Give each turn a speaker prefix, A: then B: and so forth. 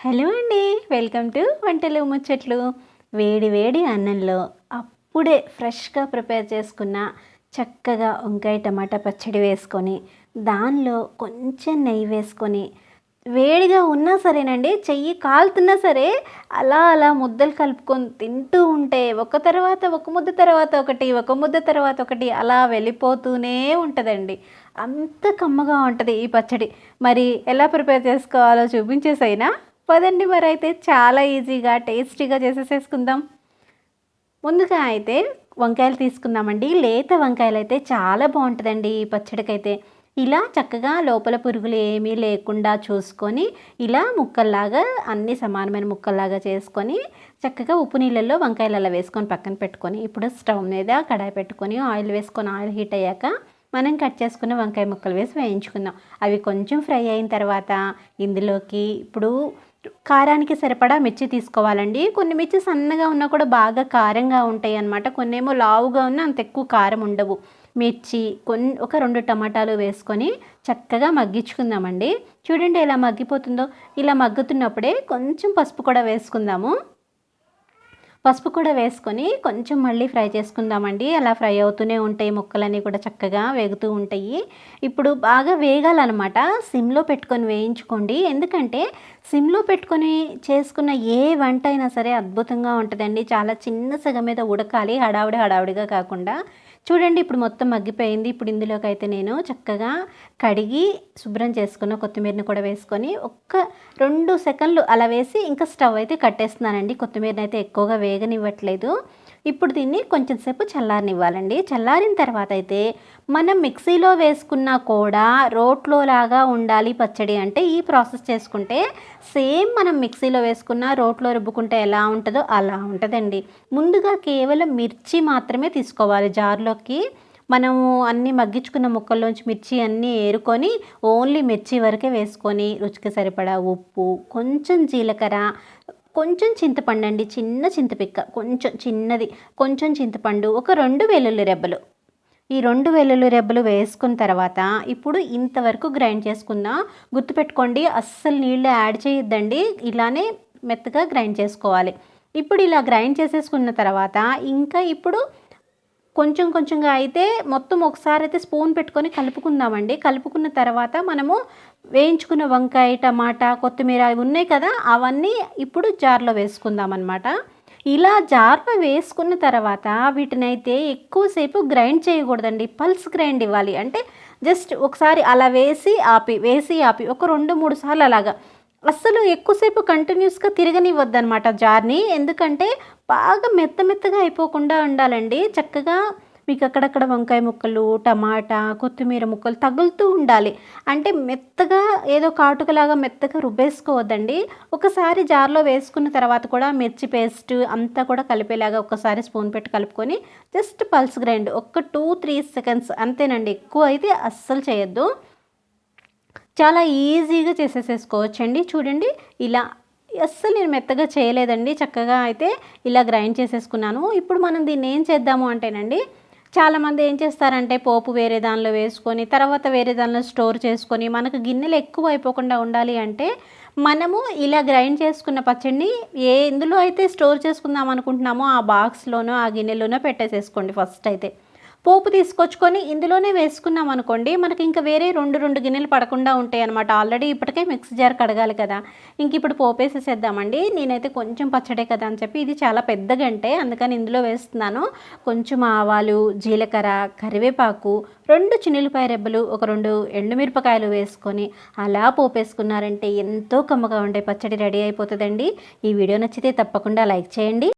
A: Hello అండి. Welcome to వంటలు ముచ్చట్లు. వేడి వేడి అన్నంలో అప్పుడే ఫ్రెష్గా ప్రిపేర్ చేసుకున్న చక్కగా వంకాయ టమాటా పచ్చడి వేసుకొని దానిలో కొంచెం నెయ్యి వేసుకొని వేడిగా ఉన్నా సరేనండి చెయ్యి కాలుతున్నా సరే అలా అలా ముద్దలు కలుపుకొని తింటూ ఉంటే ఒక తర్వాత ఒక ముద్ద తర్వాత ఒకటి ఒక ముద్ద తర్వాత ఒకటి అలా వెళ్ళిపోతూనే ఉంటుందండి. అంత కమ్మగా ఉంటుంది ఈ పచ్చడి. మరి ఎలా ప్రిపేర్ చేసుకోవాలో చూపించేసైనా పదండి మరి అయితే చాలా ఈజీగా టేస్టీగా చేసేసేసుకుందాం. ముందుగా అయితే వంకాయలు తీసుకుందామండి. లేత వంకాయలు అయితే చాలా బాగుంటుందండి ఈ పచ్చడికైతే. ఇలా చక్కగా లోపల పురుగులు ఏమీ లేకుండా చూసుకొని ఇలా ముక్కల్లాగా అన్ని సమానమైన ముక్కల్లాగా చేసుకొని చక్కగా ఉప్పు నీళ్ళల్లో వంకాయలు అలా వేసుకొని పక్కన పెట్టుకొని ఇప్పుడు స్టవ్ మీద కడాయి పెట్టుకొని ఆయిల్ వేసుకొని ఆయిల్ హీట్ అయ్యాక మనం కట్ చేసుకున్న వంకాయ ముక్కలు వేసి వేయించుకుందాం. అవి కొంచెం ఫ్రై అయిన తర్వాత ఇందులోకి ఇప్పుడు కారానికి సరిపడా మిర్చి తీసుకోవాలండి. కొన్ని మిర్చి సన్నగా ఉన్నా కూడా బాగా కారంగా ఉంటాయి అన్నమాట. కొన్ని ఏమో లావుగా ఉన్నా అంత ఎక్కువ కారం ఉండవు. మిర్చి కొన్ని ఒక రెండు టమాటాలు వేసుకొని చక్కగా మగ్గించుకుందామండి. చూడండి ఎలా మగ్గిపోతుందో. ఇలా మగ్గుతున్నప్పుడే కొంచెం పసుపు కూడా వేసుకుందాము. పసుపు కూడా వేసుకొని కొంచెం మళ్ళీ ఫ్రై చేసుకుందామండి. అలా ఫ్రై అవుతూనే ఉంటాయి ముక్కలన్నీ కూడా చక్కగా వేగుతూ ఉంటాయి. ఇప్పుడు బాగా వేగాలన్నమాట. సిమ్లో పెట్టుకొని వేయించుకోండి. ఎందుకంటే సిమ్లో పెట్టుకొని చేసుకున్న ఏ వంట అయినా సరే అద్భుతంగా ఉంటుందండి. చాలా చిన్న సగం మీద ఉడకాలి. హడావుడి హడావుడిగా కాకుండా చూడండి ఇప్పుడు మొత్తం మగ్గిపోయింది. ఇప్పుడు ఇందులోకి అయితే నేను చక్కగా కడిగి శుభ్రం చేసుకున్న కొత్తిమీరని కూడా వేసుకొని ఒక్క రెండు సెకండ్లు అలా వేసి ఇంకా స్టవ్ అయితే కట్టేస్తున్నానండి. కొత్తిమీరని అయితే ఎక్కువగా వేగనివ్వట్లేదు. ఇప్పుడు దీన్ని కొంచెం సేపు చల్లారనివ్వాలండి. చల్లారిన తర్వాత అయితే మనం మిక్సీలో వేసుకున్నా కూడా రోట్లో లాగా ఉండాలి పచ్చడి అంటే ఈ ప్రాసెస్ చేసుకుంటే సేమ్ మనం మిక్సీలో వేసుకున్న రోట్లో రుబ్బుకుంటే ఎలా ఉంటుందో అలా ఉంటుందండి. ముందుగా కేవలం మిర్చి మాత్రమే తీసుకోవాలి జార్లోకి. మనము అన్నీ మగ్గించుకున్న ముక్కల్లోంచి మిర్చి అన్నీ ఏరుకొని ఓన్లీ మిర్చి వరకే వేసుకొని రుచికి సరిపడా ఉప్పు కొంచెం జీలకర్ర కొంచెం చింతపండు అండి చిన్న చింతపిక్క కొంచెం చిన్నది కొంచెం చింతపండు ఒక రెండు వెల్లుల్లి రెబ్బలు. ఈ రెండు వెల్లుల్లి రెబ్బలు వేసుకున్న తర్వాత ఇప్పుడు ఇంతవరకు గ్రైండ్ చేసుకుందాం గుర్తుపెట్టుకోండి అస్సలు నీళ్ళు యాడ్ చేయొద్దండి ఇలానే మెత్తగా గ్రైండ్ చేసుకోవాలి. ఇప్పుడు ఇలా గ్రైండ్ చేసేసుకున్న తర్వాత ఇంకా ఇప్పుడు కొంచెం కొంచెంగా అయితే మొత్తం ఒకసారి అయితే స్పూన్ పెట్టుకొని కలుపుకుందామండి. కలుపుకున్న తర్వాత మనము వేయించుకున్న వంకాయ టమాటా కొత్తిమీర అవి ఉన్నాయి కదా అవన్నీ ఇప్పుడు జార్లో వేసుకుందాం అనమాట ఇలా జార్లో వేసుకున్న తర్వాత వీటిని అయితే ఎక్కువసేపు గ్రైండ్ చేయకూడదండి. పల్స్ గ్రైండ్ ఇవ్వాలి. అంటే జస్ట్ ఒకసారి అలా వేసి ఆపి వేసి ఆపి ఒక రెండు మూడు సార్లు అలాగా అస్సలు ఎక్కువసేపు కంటిన్యూస్గా తిరగనివ్వద్దనమాట జార్ని. ఎందుకంటే బాగా మెత్త మెత్తగా అయిపోకుండా ఉండాలండి. చక్కగా మీకు అక్కడక్కడ వంకాయ ముక్కలు టమాటా కొత్తిమీర ముక్కలు తగులుతూ ఉండాలి. అంటే మెత్తగా ఏదో కాటుకలాగా మెత్తగా రుబ్బేసుకోవద్దండి. ఒకసారి జార్లో వేసుకున్న తర్వాత కూడా మిర్చి పేస్ట్ అంతా కూడా కలిపేలాగా ఒకసారి స్పూన్ పెట్టి కలుపుకొని జస్ట్ పల్స్ గ్రైండ్ ఒక టూ త్రీ సెకండ్స్ అంతేనండి. ఎక్కువ అయితే అస్సలు చేయొద్దు. చాలా ఈజీగా చేసేసేసుకోవచ్చండి. చూడండి ఇలా అస్సలు నేను మెత్తగా చేయలేదండి. చక్కగా అయితే ఇలా గ్రైండ్ చేసేసుకున్నాను. ఇప్పుడు మనం దీన్ని ఏం చేద్దాము అంటేనండి చాలామంది ఏం చేస్తారంటే పోపు వేరే దానిలో వేసుకొని తర్వాత వేరే దానిలో స్టోర్ చేసుకొని మనకు గిన్నెలు ఎక్కువ అయిపోకుండా ఉండాలి అంటే మనము ఇలా గ్రైండ్ చేసుకున్న పచ్చడిని ఏ ఎందులో అయితే స్టోర్ చేసుకుందాం అనుకుంటున్నామో ఆ బాక్స్లోనో ఆ గిన్నెలోనో పెట్టేసేసుకోండి ఫస్ట్ అయితే. పోపు తీసుకొచ్చుకొని ఇందులోనే వేసుకున్నాం అనుకోండి మనకి ఇంకా వేరే రెండు రెండు గిన్నెలు పడకుండా ఉంటాయి అనమాట ఆల్రెడీ ఇప్పటికే మిక్స్ జార్ కడగాలి కదా. ఇంక ఇప్పుడు పోపు వేసేసేద్దామండి. నేనైతే కొంచెం పచ్చడే కదా అని చెప్పి ఇది చాలా పెద్ద గంటే అందుకని ఇందులో వేస్తున్నాను. కొంచెం ఆవాలు జీలకర్ర కరివేపాకు రెండు చిన్నులపాయ రెబ్బలు ఒక రెండు ఎండుమిరపకాయలు వేసుకొని అలా పోపేసుకున్నారంటే ఎంతో కమ్మగా ఉండే పచ్చడి రెడీ అయిపోతుందండి. ఈ వీడియో నచ్చితే తప్పకుండా లైక్ చేయండి.